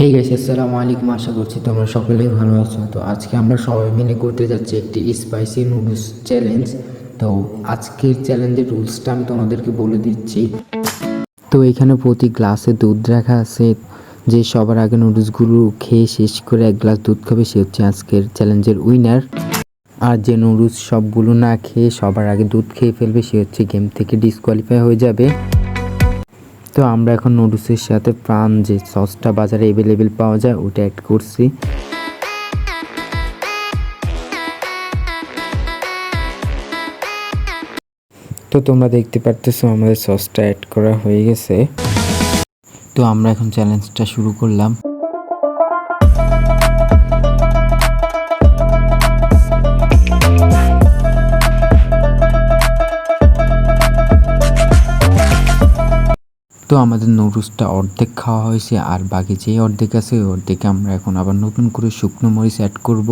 Hey guys আসসালামু আলাইকুম। আশা করছি তোমরা সকলেই ভালো আছো। তো আজকে আমরা সবাই মিলে করতে যাচ্ছি একটি স্পাইসি নুডলস চ্যালেঞ্জ তো আজকের চ্যালেঞ্জের রুলসটা আমি তোমাদেরকে বলে দিচ্ছি। তো এখানে প্রতি গ্লাসে দুধ রাখা আছে। যে সবার আগে নুডলসগুলো খেয়ে শেষ করে এক গ্লাস দুধ খাবে, সে হচ্ছে আজকের চ্যালেঞ্জের উইনার আর যে নুডলস সবগুলো না খেয়ে সবার আগে দুধ খেয়ে ফেলবে, সে হচ্ছে গেম থেকে ডিসকোয়ালিফাই হয়ে যাবে। তো আমরা এখন নুডলসের সাথে প্রাণ যে সসটা বাজারে অ্যাভেলেবেল পাওয়া যায়, ওটা অ্যাড করছি। তো তোমরা দেখতে পারতেছো, আমাদের সসটা অ্যাড করা হয়ে গেছে। তো আমরা এখন চ্যালেঞ্জটা শুরু করলাম। তো আমাদের নুডলসটা অর্ধেক খাওয়া হয়েছে আর বাকি যে অর্ধেক আছে অর্ধেকে আমরা এখন আবার নতুন করে শুকনো মরিচ অ্যাড করব।